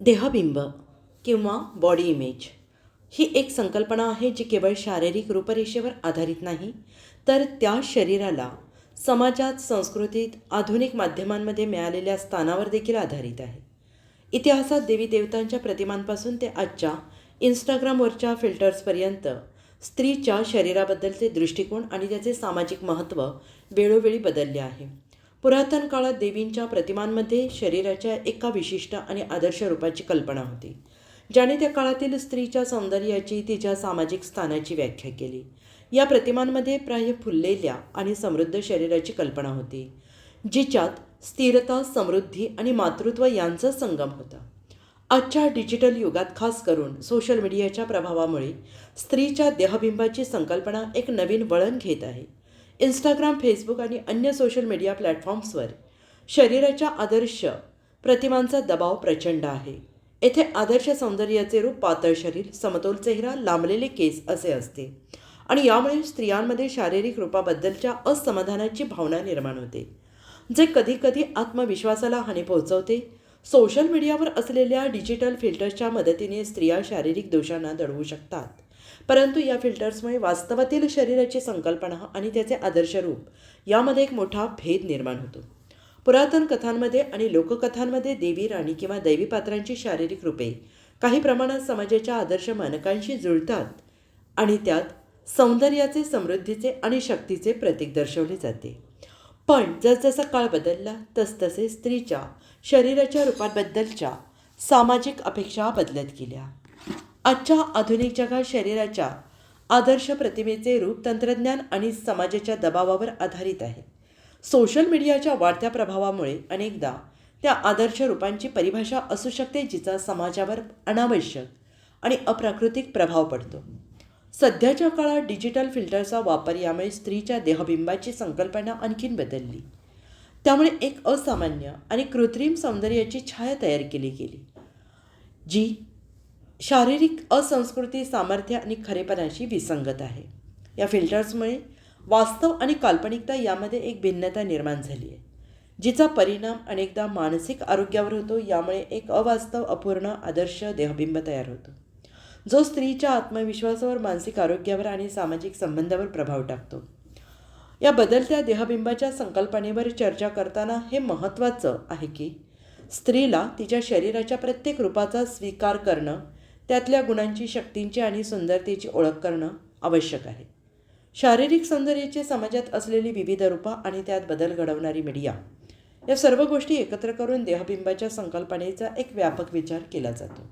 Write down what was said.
देहबिंब किंवा body image ही एक संकल्पना आहे जी केवळ शारीरिक रूपरेषेवर आधारित नाही तर त्या शरीराला समाजात संस्कृतीत आधुनिक माध्यमांमध्ये मिळालेल्या स्थानावर देखील आधारित आहे. इतिहासात देवी देवतांच्या प्रतिमांपासून ते आजच्या इंस्टाग्रामवरच्या फिल्टर्सपर्यंत स्त्रीच्या शरीराबद्दलचे दृष्टिकोन आणि त्याचे सामाजिक महत्त्व वेळोवेळी बदलले आहे. पुरातन काळात देवींच्या प्रतिमांमध्ये शरीराच्या एका विशिष्ट आणि आदर्श रूपाची कल्पना होती ज्याने त्या काळातील स्त्रीच्या सौंदर्याची तिच्या सामाजिक स्थानाची व्याख्या केली. या प्रतिमांमध्ये प्राय फुललेल्या आणि समृद्ध शरीराची कल्पना होती जिच्यात स्थिरता समृद्धी आणि मातृत्व यांचा संगम होता. आजच्या डिजिटल युगात खास करून सोशल मीडियाच्या प्रभावामुळे स्त्रीच्या देहबिंबाची संकल्पना एक नवीन वळण घेत आहे. इंस्टाग्राम फेसबुक आणि अन्य सोशल मीडिया प्लॅटफॉर्म्सवर शरीराच्या आदर्श प्रतिमांचा दबाव प्रचंड आहे. येथे आदर्श सौंदर्याचे रूप पातळ शरीर समतोल चेहरा लांबलेले केस असे असते. आणि यामुळे स्त्रियांमध्ये शारीरिक रूपाबद्दलच्या असमाधानाची भावना निर्माण होते. जे कधीकधी आत्मविश्वासाला हानी पोहोचवते. सोशल मीडियावर असलेल्या डिजिटल फिल्टर्सच्या मदतीने स्त्रिया शारीरिक दोषांना दडवू शकतात. परंतु या फिल्टर्समुळे वास्तवातील शरीराची संकल्पना आणि त्याचे आदर्श रूप यामध्ये एक मोठा भेद निर्माण होतो. पुरातन कथांमध्ये आणि लोककथांमध्ये देवी राणी किंवा दैवी पात्रांची शारीरिक रूपे काही प्रमाणात समाजाच्या आदर्श मानकांशी जुळतात आणि त्यात सौंदर्याचे समृद्धीचे आणि शक्तीचे प्रतीक दर्शवले जाते. पण जसजसा काळ बदलला तसतसे स्त्रीच्या शरीराच्या रूपाबद्दलच्या सामाजिक अपेक्षा बदलत गेल्या. आजच्या आधुनिक जगात शरीराच्या आदर्श प्रतिमेचे रूप तंत्रज्ञान आणि समाजाच्या दबावावर आधारित आहे. सोशल मीडियाच्या वाढत्या प्रभावामुळे अनेकदा त्या आदर्श रूपांची परिभाषा असू शकते जिचा समाजावर अनावश्यक आणि अप्राकृतिक प्रभाव पडतो. सध्याच्या काळात डिजिटल फिल्टरचा वापर यामुळे स्त्रीच्या देहबिंबाची संकल्पना आणखीन बदलली. त्यामुळे एक असामान्य आणि कृत्रिम सौंदर्याची छाया तयार केली गेली जी शारीरिक असंस्कृती सामर्थ्य आणि खरेपणाशी विसंगत आहे. या फिल्टर्समुळे वास्तव आणि काल्पनिकता यामध्ये एक भिन्नता निर्माण झाली आहे जिचा परिणाम अनेकदा मानसिक आरोग्यावर होतो यामुळे एक अवास्तव अपूर्ण आदर्श देहबिंब तयार होतो जो स्त्रीच्या आत्मविश्वासावर मानसिक आरोग्यावर आणि सामाजिक संबंधावर प्रभाव टाकतो. या बदलत्या देहबिंबाच्या संकल्पनेवर चर्चा करताना हे महत्त्वाचं आहे की स्त्रीला तिच्या शरीराच्या प्रत्येक रूपाचा स्वीकार करणं त्यातल्या गुणांची शक्तींची आणि सुंदरतेची ओळख करणं आवश्यक आहे. शारीरिक सौंदर्याची समाजात असलेली विविध रूपं आणि त्यात बदल घडवणारी मीडिया या सर्व गोष्टी एकत्र करून देहबिंबाच्या संकल्पनेचा एक व्यापक विचार केला जातो.